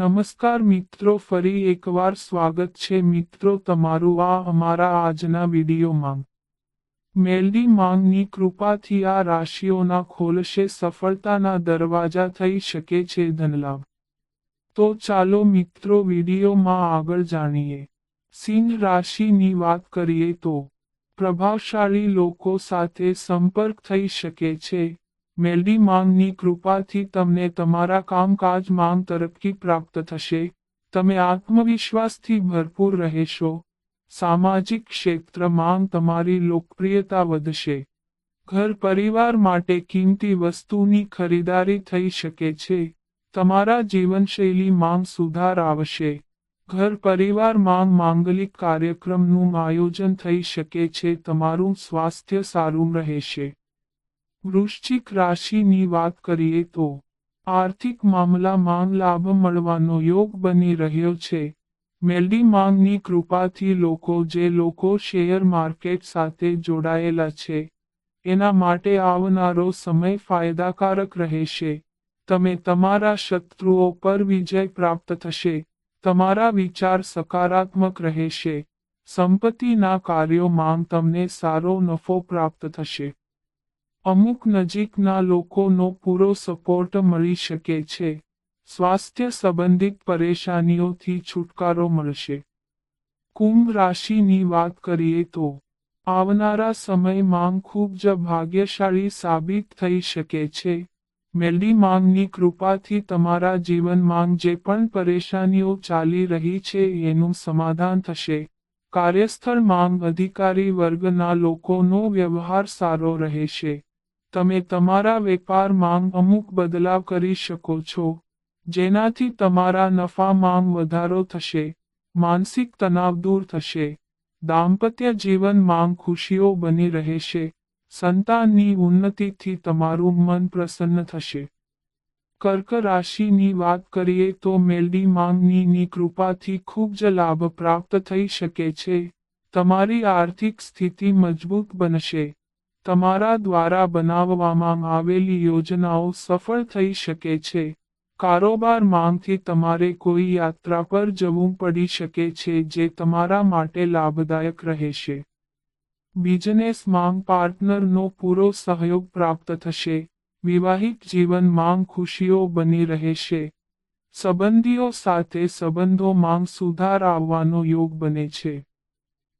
નમસ્કાર મિત્રો, ફરી એકવાર સ્વાગત છે મિત્રો તમારું આ અમારા આજના વિડીયોમાં. મેલડી માંગની કૃપાથી આ રાશિઓના ખોલશે, સફળતાના દરવાજા થઈ શકે છે ધનલાભ. તો ચાલો મિત્રો વિડીયોમાં આગળ જાણીએ. સિંહ રાશિની વાત કરીએ તો, પ્રભાવશાળી લોકો સાથે સંપર્ક થઈ શકે છે. મેલડી માંગની કૃપાથી તમને તમારા કામકાજ માંગ તરક્કી પ્રાપ્ત થશે. તમે આત્મવિશ્વાસથી ભરપૂર રહેશો. સામાજિક ક્ષેત્રમાં તમારી લોકપ્રિયતા વધશે. ઘર પરિવાર માટે કિંમતી વસ્તુની ખરીદારી થઈ શકે છે. તમારા જીવનશૈલી માંગ સુધાર આવશે. ઘર પરિવારમાં માંગલિક કાર્યક્રમનું આયોજન થઈ શકે છે. તમારું સ્વાસ્થ્ય સારું રહેશે. વૃશ્ચિક રાશિની વાત કરીએ તો, આર્થિક મામલામાં લાભ મળવાનો યોગ બની રહ્યો છે. મેલડી માંગની કૃપાથી લોકો જે લોકો શેર માર્કેટ સાથે જોડાયેલા છે, એના માટે આવનારો સમય ફાયદાકારક રહેશે. તમે તમારા શત્રુઓ પર વિજય પ્રાપ્ત થશે, તમારા વિચાર સકારાત્મક રહેશે, સંપત્તિના કાર્યોમાં તમને સારો નફો પ્રાપ્ત થશે. અમુક નજીકના લોકોનો પૂરો સપોર્ટ મળી શકે છે. સ્વાસ્થ્ય સંબંધિત પરેશાનીઓથી છુટકારો મળશે. કુંભ રાશિની વાત કરીએ તો, આવનારા સમયમાં ખૂબ જ ભાગ્યશાળી સાબિત થઈ શકે છે. મેલડી માંગની કૃપાથી તમારા જીવનમાં જે પણ પરેશાનીઓ ચાલી રહી છે એનું સમાધાન થશે. કાર્યસ્થળ માંગ અધિકારી વર્ગના લોકોનો વ્યવહાર સારો રહેશે. તમે તમારા વેપારમાં અમુક બદલાવ કરી શકો છો, જેનાથી તમારા નફામાં વધારો થશે, માનસિક તણાવ દૂર થશે, દાંપત્ય જીવનમાં ખુશીઓ બની રહેશે, સંતાનની ઉન્નતિથી તમારું મન પ્રસન્ન થશે. કર્ક રાશિની વાત કરીએ તો મેલડી માંગની કૃપાથી ખૂબ જ લાભ પ્રાપ્ત થઈ શકે છે, તમારી આર્થિક સ્થિતિ મજબૂત બનશે. તમારા દ્વારા બનાવવામાં આવેલી યોજનાઓ સફળ થઈ શકે છે. કારોબાર માંગથી તમારે કોઈ યાત્રા પર જવું પડી શકે છે જે તમારા માટે લાભદાયક રહેશે. બિઝનેસ માંગ પાર્ટનરનો પૂરો સહયોગ પ્રાપ્ત થશે. વિવાહિત જીવન માંગ ખુશીઓ બની રહેશે. સંબંધીઓ સાથે સંબંધો માંગ સુધાર આવવાનો યોગ બને છે.